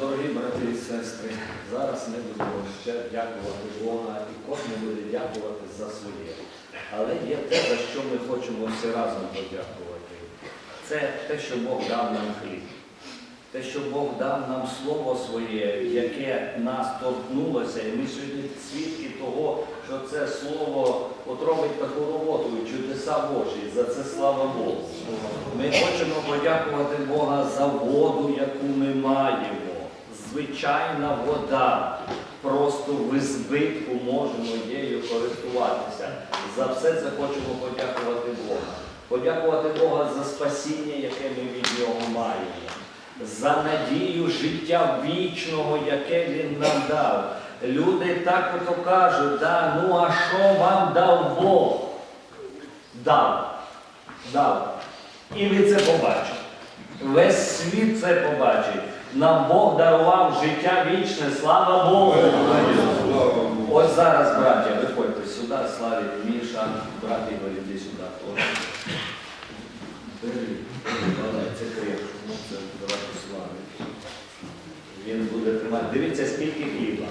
Дорогі брати і сестри, зараз ми будемо ще дякувати Бога і кожен буде дякувати за своє. Але є те, за що ми хочемо всі разом подякувати. Це те, що Бог дав нам хліб. Те, що Бог дав нам Слово своє, яке нас торкнулося, і ми сьогодні свідки того, що це Слово от робить таку роботу, і чудеса Божі. За це слава Богу. Ми хочемо подякувати Бога за воду, яку ми маємо. Звичайна вода. Просто в збитку можемо нею користуватися. За все це хочемо подякувати Бога. Подякувати Бога за спасіння, яке ми від Нього маємо, за надію життя вічного, яке Він нам дав. Люди так ото кажуть, да, ну а що вам дав Бог? Дав. Дав. І ви це побачите. Весь світ це побачить. Нам Бог дарував життя вічне, слава Богу. Ось зараз, браття, виходьте сюди, Славі, Міша, брат Ігор, іди сюди. Бери, давай, це це давайте Славі. Він буде тримати. Дивіться, скільки хліба.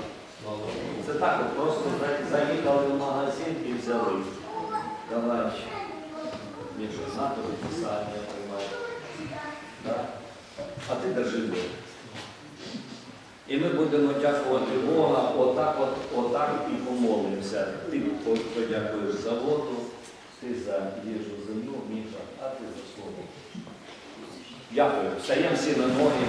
Це так, от просто за- заїхали в магазин і взяли. Давай. Міша, на тобі писання тримай. Так? А ти держи Бога. І ми будемо дякувати Бога, отак, от, отак і помолимося. Ти по- подякуєш за воду, ти за їжу землю, Міша, а ти за слово. Дякую. Встаємо всі на ноги.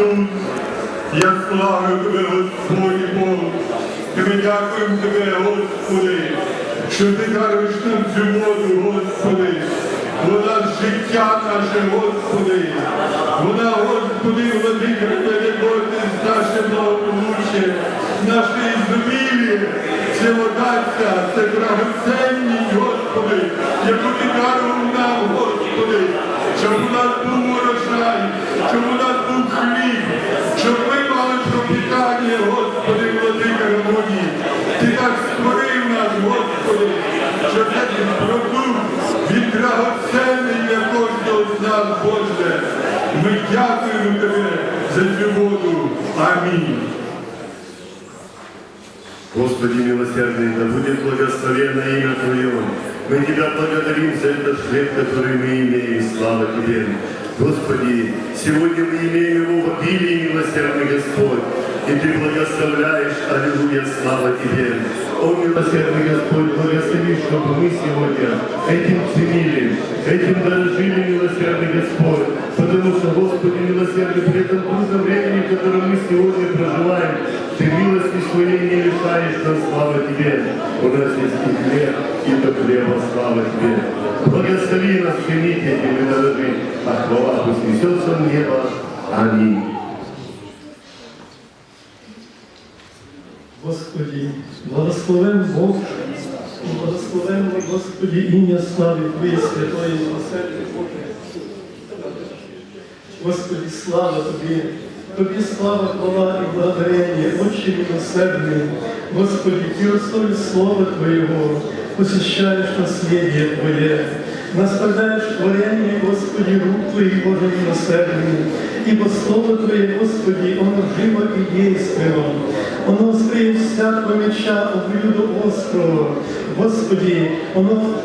Рабуні Ісус, я славлю Тебе, Господь Бог. Тебе дякуємо Тебе, Господи, що Ти даруєш нам цю воду, Господи. Вона життя наше, Господи. Вона, Господи, владика переводить наше благополуччя, наше ізобілі. Це вода це драгоценність, Господи, яку Ти дарував нам, Господи, щоб у нас був урожай, щоб у нас був хліб, щоб ми мали пропитання, Господи, владика Рамоні. Ти так створив нас, Господи, що цей продукт від драгоценний для кожного з нас, Боже. Ми дякуємо Тебе за цю воду. Амінь. Господи милосердный, да будет благословенно имя Твое. Мы Тебя благодарим за этот хлеб, который мы имеем. Слава Тебе. Господи, сегодня мы имеем его в обилии, милосердный Господь. И Ты благословляешь, аллилуйя, слава Тебе. О, милосердный Господь, благослови, чтобы мы сегодня этим ценили, этим дорожили, милосердный Господь. Потому что, Господи, милосердный, при этом трудном времени, в котором мы сегодня проживаем, Ты милости Своей не лишаешь нас, слава Тебе. У нас есть и хлеб, и до хлеба, слава Тебе. Благослови нас, ценить этим и дорожить, а хвала пусть несется в небо. Аминь. Благословен Бог, благословен Господи, ім'я слави Твоєї святої милосердя Боже. Господи, слава Тобі, Тобі слава, хвала і благодарення, Отче милосердний. Господи, Ти основі Слова Твоего, посещаешь наследие Твое, наставляешь творение, Господи, рук Твоих, Боже милосердный, ибо Слово Твое, Господи, оно живо и действенно, оно острее всякого меча облюду острого, Господи, оно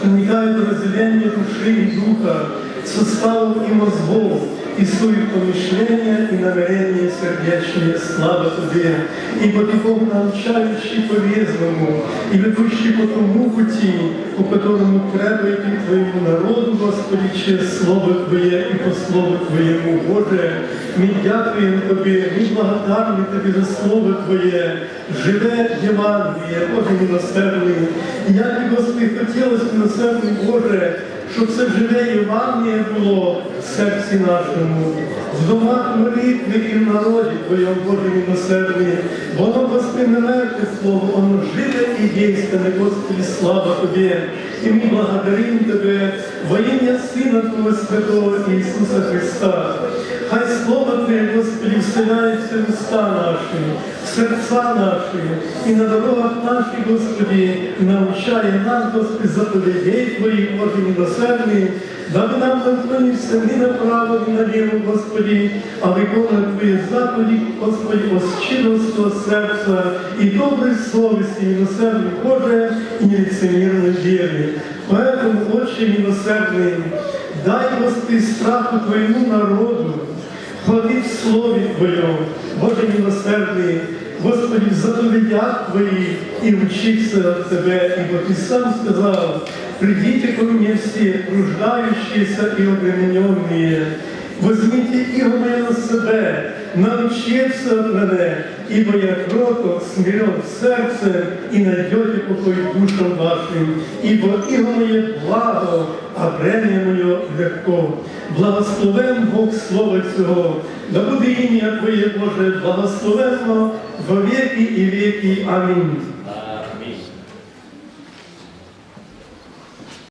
проникает в разделение души и духа, суставов и мозгов, и сует помышления и намерения сердечные, слава Тебе, ибо Ты Бог научающий по-резвому и ведущий по тому пути, по которому треба йти Твоему народу, Господи, через Слово Твоє і по Слову Твоєму, Боже, ми дякуємо Тобі, ми благодарні Тобі за Слово Твоє, живе Євангеліє, Боже милосердний. І як би, Господи, хотілося, милосердний Боже, щоб це живе Євангеліє було в серці нашому, в домах молитви і в народі Твоєму, Боже милосердний. Воно, Господи, мертве Слово, воно живе і дійсне, Господи, слава Тобі. І ми благодаримо Тебе во ім'я Сина Твого Святого Ісуса Христа. Хай Слово Господи, вселяється в уста наші, серця наші, і на дорогах наших, Господи, навчає нас, Господи, заповідей Твоїх, Боже милосердний, даби нам наклонитися не направо, ні наліво, Господи, а виконувати Твої заповіді, Господи, щирого серця і доброї совісті, милосердний Боже, і нелицемірної віри. Поэтому, Отче милосердний, дай, Господи, страху Твоєму народу, Ходи в Слові Твоєму, Боже милосердний, Господи, в заповедях Твоїх і вчиться от Тебе, ібо Ты сам сказал, придите ко мені всі, труждающиеся и обремененные, возьмите иго мое на себе, научиться от мене, ибо я кроток, смирен сердцем, и найдете покой душам вашим, ибо иго моє благо, а бремя моє легко. Благословен Бог Слова Цього, да буде ім'я Твоє Боже, благословенно во веки і веки. Амінь.